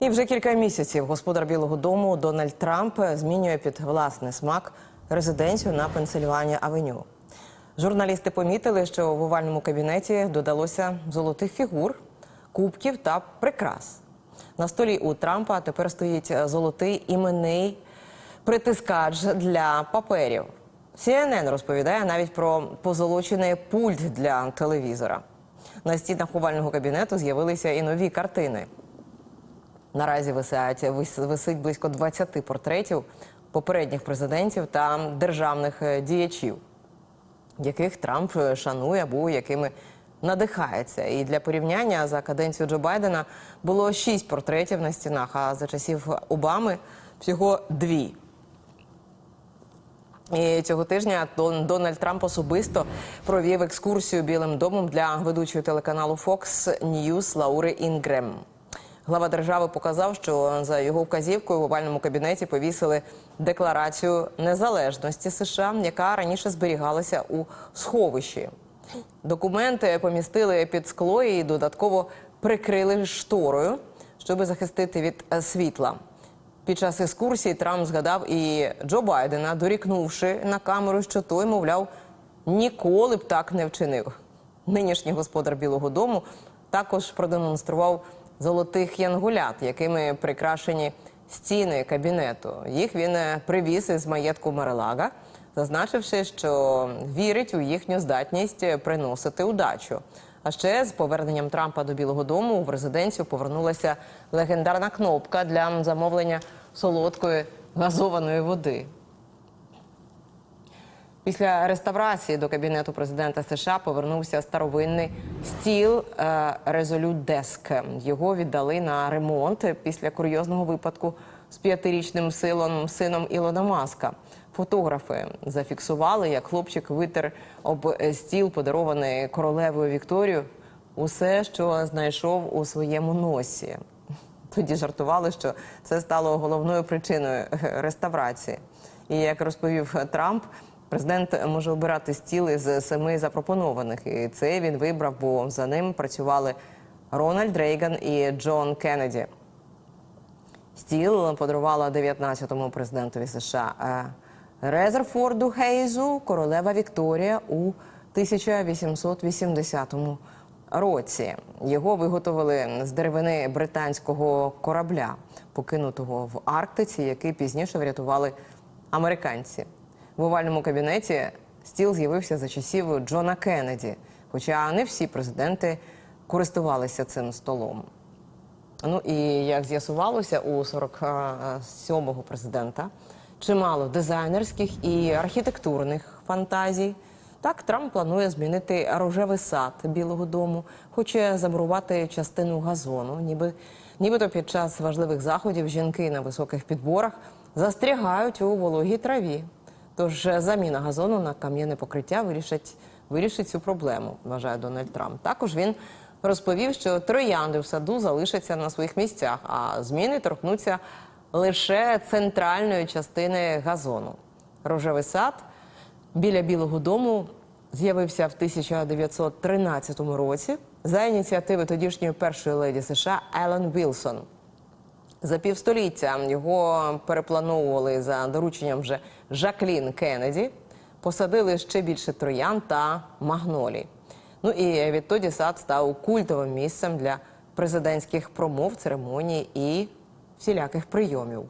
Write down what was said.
І вже кілька місяців господар Білого Дому Дональд Трамп змінює під власний смак резиденцію на Пенсильванія Авеню. Журналісти помітили, що в овальному кабінеті додалося золотих фігур, кубків та прикрас. На столі у Трампа тепер стоїть золотий іменний притискач для паперів. CNN розповідає навіть про позолочений пульт для телевізора. На стінах овального кабінету з'явилися і нові картини. Наразі висять, вис- висить близько 20 портретів попередніх президентів та державних е, діячів, яких Трамп е, шанує або якими надихається. І для порівняння за каденцію Джо Байдена було шість портретів на стінах, а за часів Обами всього дві. І цього тижня Дон- Дональд Трамп особисто провів екскурсію Білим домом для ведучої телеканалу Fox News Лаури Інгрем. Глава держави показав, що за його вказівкою в овальному кабінеті повісили декларацію незалежності США, яка раніше зберігалася у сховищі. Документи помістили під скло і додатково прикрили шторою, щоб захистити від е, світла. Під час екскурсії Трамп згадав і Джо Байдена, дорікнувши на камеру, що той, мовляв, ніколи б так не вчинив. Нинішній господар Білого Дому також продемонстрував золотих янгулят, якими прикрашені стіни кабінету. Їх він е, привіз із маєтку Марелага, зазначивши, що вірить у їхню здатність е, приносити удачу. А ще з поверненням Трампа до Білого Дому в резиденцію повернулася легендарна кнопка для замовлення солодкої газованої води. Після реставрації до кабінету президента США повернувся старовинний стіл е, Resolute Desk. Його віддали на ремонт після курйозного випадку з п'ятирічним сином Ілона Маска. Фотографи зафіксували, як хлопчик витер об стіл, подарований королевою Вікторією, усе, що знайшов у своєму носі. Тоді жартували, що це стало головною причиною реставрації. І як розповів Трамп, президент може обирати стіл із семи запропонованих. І це він вибрав, бо за ним працювали Рональд Рейган і Джон Кеннеді. Стіл подарувала 19-му президентові США е, Резерфорду Хейзу королева Вікторія у 1880 році. Його виготовили з деревини британського корабля, покинутого в Арктиці, який пізніше врятували американці. В овальному кабінеті стіл з'явився за часів Джона Кеннеді, хоча не всі президенти користувалися цим столом. Ну і як з'ясувалося, у 47-го президента чимало дизайнерських і архітектурних фантазій. Так, Трамп планує змінити рожевий сад Білого Дому, хоче замурувати частину газону. Ніби, нібито під час важливих заходів жінки на високих підборах застрягають у вологій траві. Тож заміна газону на кам'яне покриття вирішить, вирішить цю проблему, вважає Дональд Трамп. Також він розповів, що троянди в саду залишаться на своїх місцях, а зміни торкнуться лише центральної частини газону. Рожевий сад біля Білого дому з'явився в 1913 році за ініціативи тодішньої першої леді США Елен Вілсон. За півстоліття його переплановували за дорученням вже Жаклін Кеннеді, посадили ще більше троян та магнолій. Ну і відтоді сад став культовим місцем для президентських промов, церемоній і всіляких прийомів.